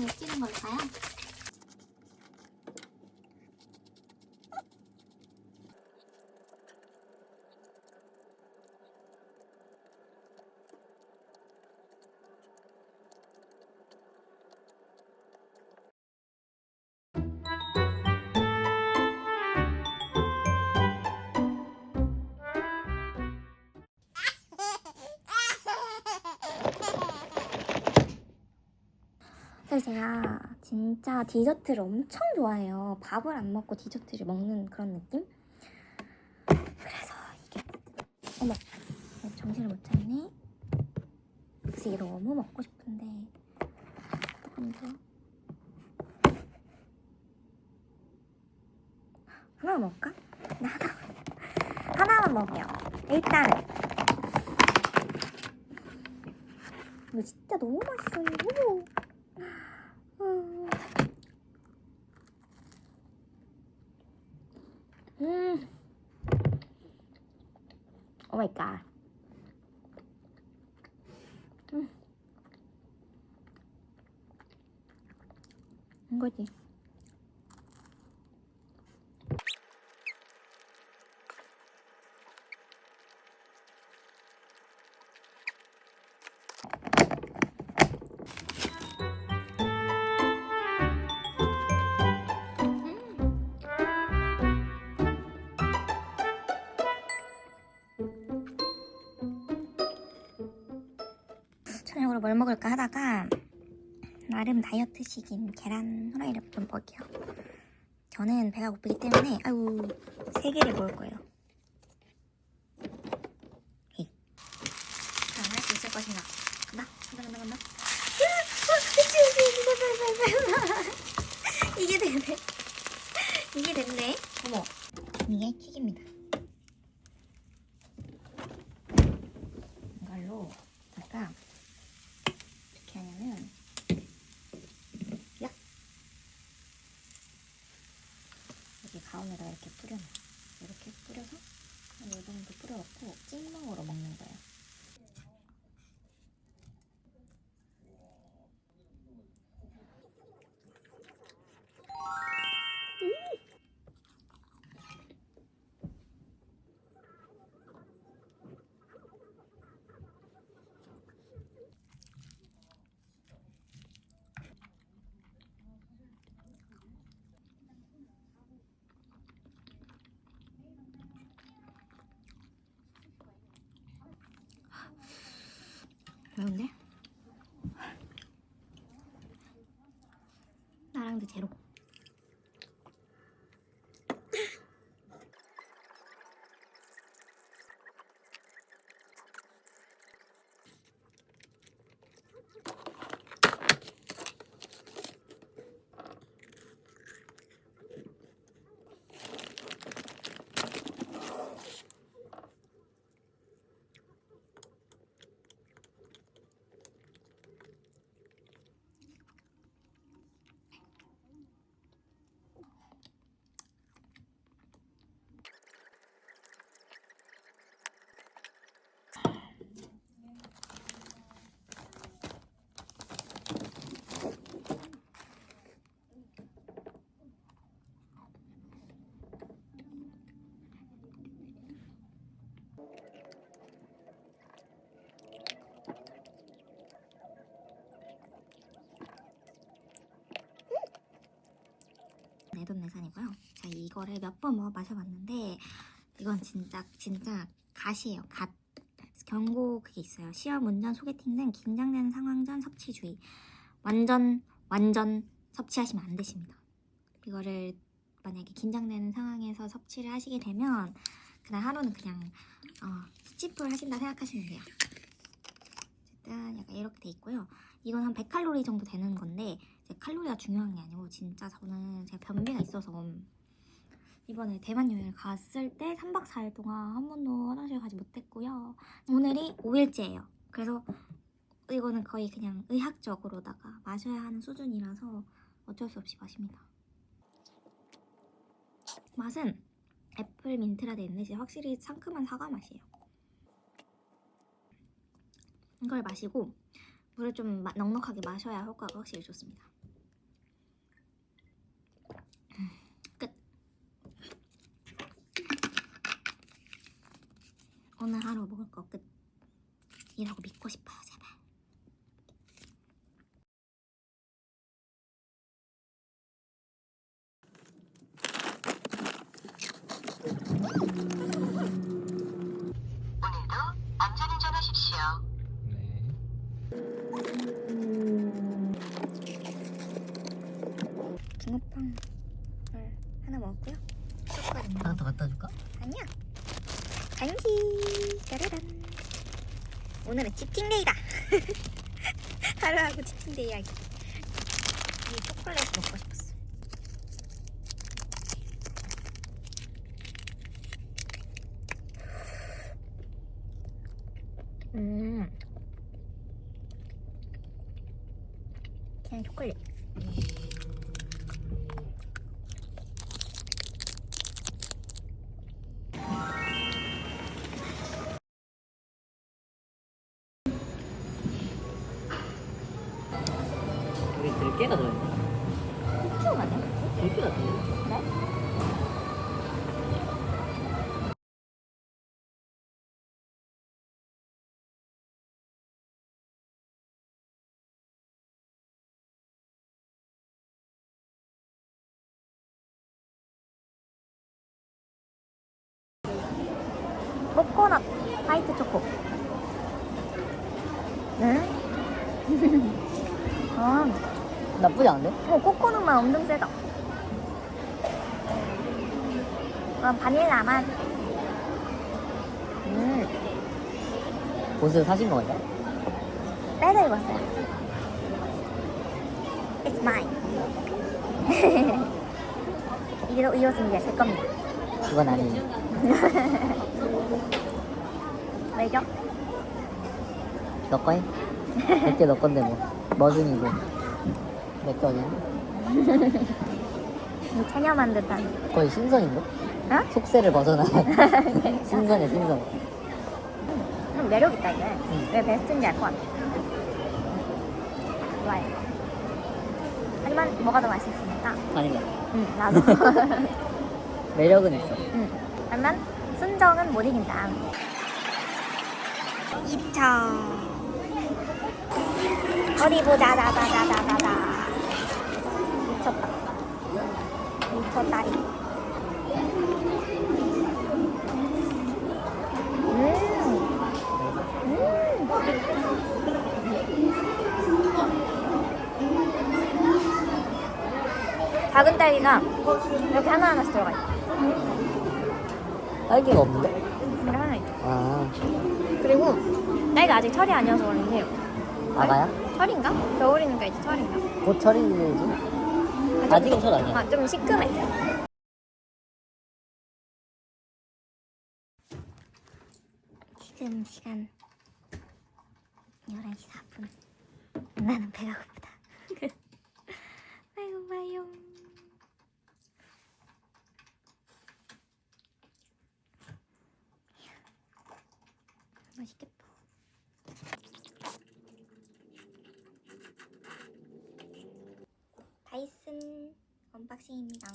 못 찍은 걸까요? 제가 진짜 디저트를 엄청 좋아해요. 밥을 안 먹고 디저트를 먹는 그런 느낌? 그래서 이게 어머 정신을 못 차리네. 그래서 이게 너무 먹고 싶은데 어떡하면 하나만 먹을까? 나 하나 하나만 먹게요. 일단은 이거 진짜 너무 맛있어요. 오 마이 갓. 음. 이 뭘 먹을까 하다가 나름 다이어트식인 계란 후라이를 좀 먹을게요. 저는 배가 고프기 때문에 아유 세 개를 먹을 거예요. 히. 과연 할수 있을 것인가? 간다 간다 간다 간다. 이게 되네. 이게 됐네. 어머 이게 킥입니다. 이걸로 아까 어떻게 하냐면 약 여기 가운데다 이렇게 뿌려놔 이렇게 뿌려서 한 이 정도 뿌려놓고 찐먹으로 먹는 거예요 매운데? 나랑도 제로 내돈내산이고요. 제가 이거를 몇 번 먹어 마셔봤는데 이건 진짜 진짜 갓이에요. 갓. 경고 그게 있어요. 시험, 운전, 소개팅 등 긴장되는 상황 전 섭취 주의. 완전 완전 섭취하시면 안 되십니다. 이거를 만약에 긴장되는 상황에서 섭취를 하시게 되면 그날 하루는 그냥 어, 스치풀 하신다 생각하시면 돼요. 어쨌든 약간 이렇게 돼 있고요. 이건 한 100칼로리 정도 되는 건데 제 칼로리가 중요한 게 아니고 진짜 저는 제가 변비가 있어서 이번에 대만 여행을 갔을 때 3박 4일 동안 한 번도 화장실 가지 못했고요. 오늘이 5일째예요. 그래서 이거는 거의 그냥 의학적으로다가 마셔야 하는 수준이라서 어쩔 수 없이 마십니다. 맛은 애플 민트라 돼 있는데 확실히 상큼한 사과 맛이에요. 이걸 마시고 물을 좀 넉넉하게 마셔야 효과가 확실히 좋습니다. 끝. 오늘 하루 먹을 거 끝이라고 믿고 싶어요. 붕어빵을 하나 먹었고요. 하나 더 갖다 줄까? 아니야. 간식 짜라란. 오늘은 치팅데이다. 하루하고 치팅데이 하기. 이 초콜릿 먹고 싶었어. 음. 그냥 초콜릿. 코코넛 화이트 초코. 응? 아, 나쁘지 않은데? 어, 코코넛만 엄청 세다. 그럼 바닐라 맛. 음, 옷을 사신 거예요? 빼서 입었어요. It's mine. 이, 옷- 이 옷은 이제 제 겁니다. 그건 아니에요. 왜죠? 너 거임? 들깨 너 건데 뭐. 머슴이고. 내 거냐? 이 체념 한 듯한. 거의 신선인데? 어? 속세를 벗어난 신선해 신선. 좀 매력 있다 이게. 응. 왜 베스트인지 알 것 같아. 좋아요. 하지만 뭐가 더 맛있습니까? 아닌가? 응, 나도. 매력은 있어. 응. 하지만 순정은 못 이긴다. 2차. 어디 보자, 자자자자자자. 미쳤다. 미쳤다리. 음. 음. 작은 딸기가 이렇게 하나하나씩 들어가 있어. 딸기가 없는데? 이렇게 하나 있어. 아, 그리고 딸기가 아직 철이 아니어서 그런지 아가야? 철인가? 겨울이니까 이제 철인가? 곧 철이지? 아직은 철 아니야. 아, 좀 시큼해. 지금 시간 11시 4분. 나는 배가 고프다. 아이고, 봐요. 맛있겠다. 다이슨 언박싱입니다.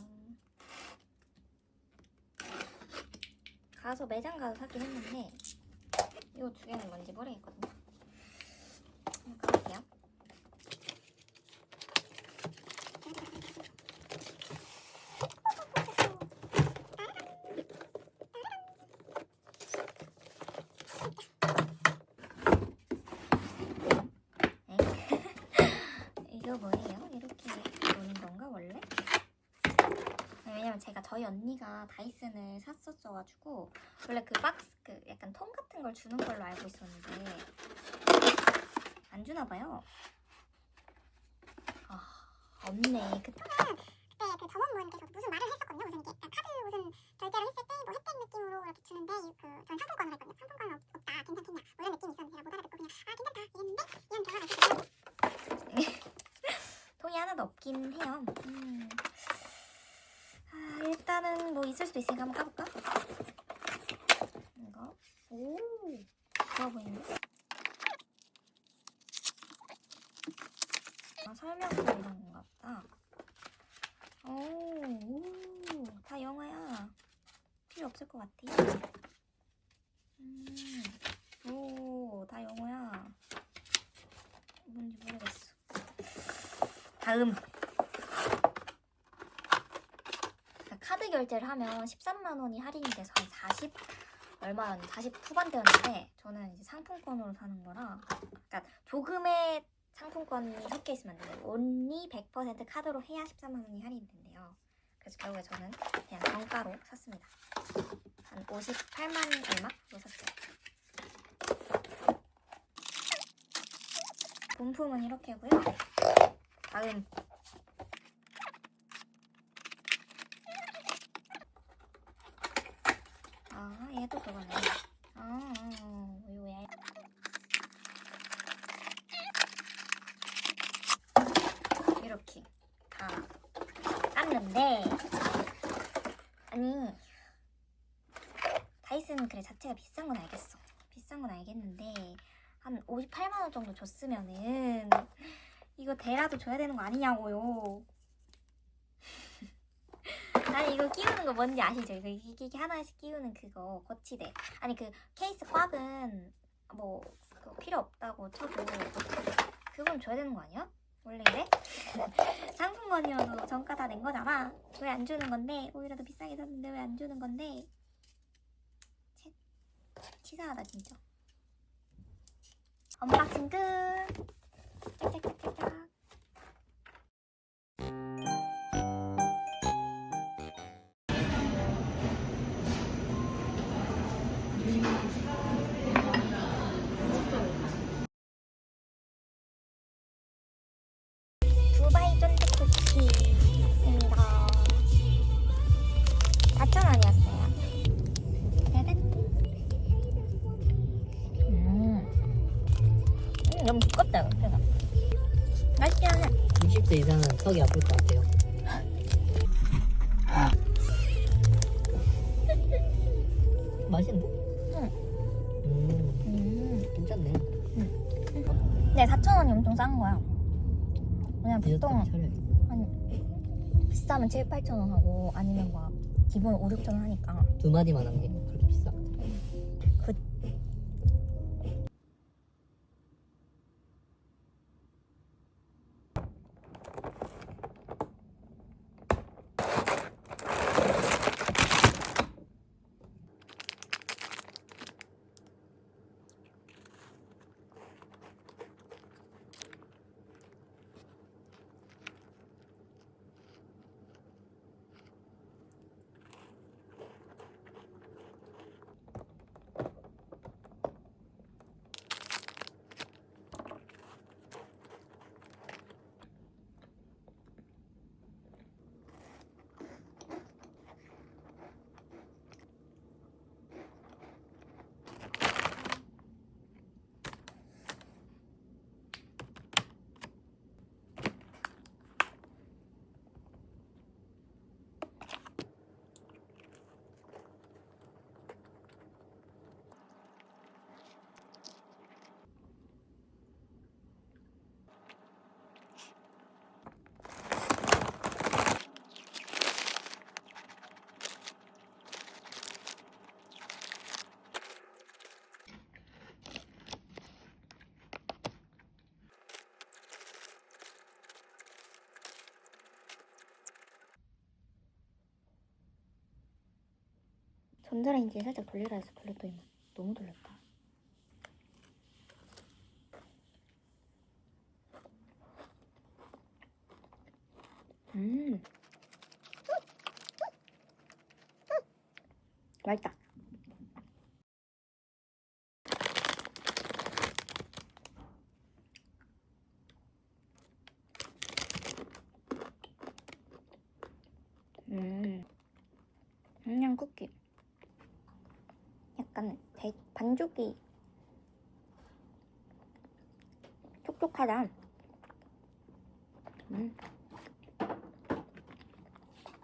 가서 매장 가서 사긴 했는데 이거 두 개는 뭔지 모르겠거든요. 한번 가볼게요. 네. 이거 뭐예요? 이렇게 노는 건가 원래? 왜냐면 제가 저희 언니가 다이슨을 샀었어가지고 원래 그 박스 그 약간 통 같은 걸 주는 걸로 알고 있었는데 안 주나 봐요. 아 없네. 그 그때 그 점원분께서 무슨 말을 했었거든요. 무슨 이렇게 카드 무슨 결제를 했을 때 뭐 혜택 느낌으로 이렇게 주는데 그전 상품권을 했거든요. 상품권 없, 없다 괜찮겠냐 뭐 이런 느낌이 있었는데 제가 못 알아듣고 그냥 아 괜찮다 이랬는데 이런 대화가 있었어요. 통이 하나도 없긴 해요. 음. 일단은 뭐 있을 수도 있으니까 한번 까볼까? 이거. 오, 좋아 보이는데? 아, 설명서 이런 건가 보다. 오, 오, 다 영어야. 필요 없을 것 같아. 음, 오, 다 영어야. 뭔지 모르겠어. 다음. 결제를 하면 13만 원이 할인이 돼서 한 40, 얼마였나? 40 후반대였는데 저는 이제 상품권으로 사는 거라 그러니까 조금의 상품권이 섞여 있으면 안 돼요. 온리 100% 카드로 해야 13만 원이 할인된대요. 그래서 결국에 저는 그냥 정가로 샀습니다. 한 58만 얼마로 샀어요. 본품은 이렇게고요. 다음 아 얘도 그거네. 아 왜? 이렇게 다 깠는데 아니 다이슨 그래 자체가 비싼 건 알겠어. 비싼 건 알겠는데 한 58만 원 정도 줬으면은 이거 대라도 줘야 되는 거 아니냐고요. 아니 이거 끼우는 거 뭔지 아시죠? 이거 이게 하나씩 끼우는 그거 거치대. 아니 그 케이스 꽉은 뭐 필요 없다고 쳐도 그건 줘야 되는 거 아니야? 원래 이래? 상품권이어도 정가 다 낸 거잖아. 왜 안 주는 건데? 오히려 더 비싸게 샀는데 왜 안 주는 건데? 치, 치사하다 진짜. 언박싱 끝. 짝짝짝짝짝. 두바이 쫀득 쿠키 샀습니다. 4,000원이었어요. 짜잔. 음. 음, 너무 두껍다, 이거. 맛있긴 하네. 60대 이상은 턱이 아플 것 같아요. 맛있는데? 응. 음, 음. 괜찮네. 네, 4,000원이 엄청 싼 거야. 그냥 보통. 한 비싸면 7, 8,000원 하고 아니면 막 기본 5, 6,000원 하니까 두 마디만 한게 그렇게 비싸. 전자레인지에 살짝 돌리라 해서 돌렸더니 너무 돌렸다. 음. 맛있다. 음. 그냥 쿠키. 약간 배, 반죽이 촉촉하다. 음.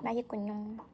맛있군요.